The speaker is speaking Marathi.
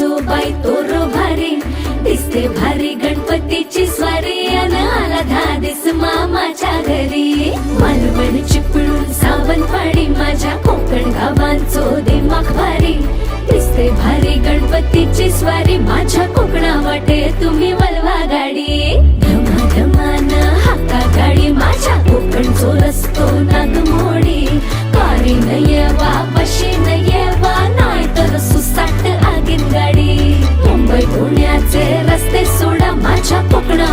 लय तोरो भारी. दिसते भारी गणपतीची स्वारी अन आला धादिस मामाच्या घरी. मालवण चिपळूण सावंतवाडी माझ्या कोकण गावांचो दिमाग भारी. दिसते भारी गणपतीची स्वारी माझ्या कोकणा वाटे तुम्ही वलवा गाडी. धमा धमान हाका गाडी माझ्या कोकणचो रस्तो छा पकड़ा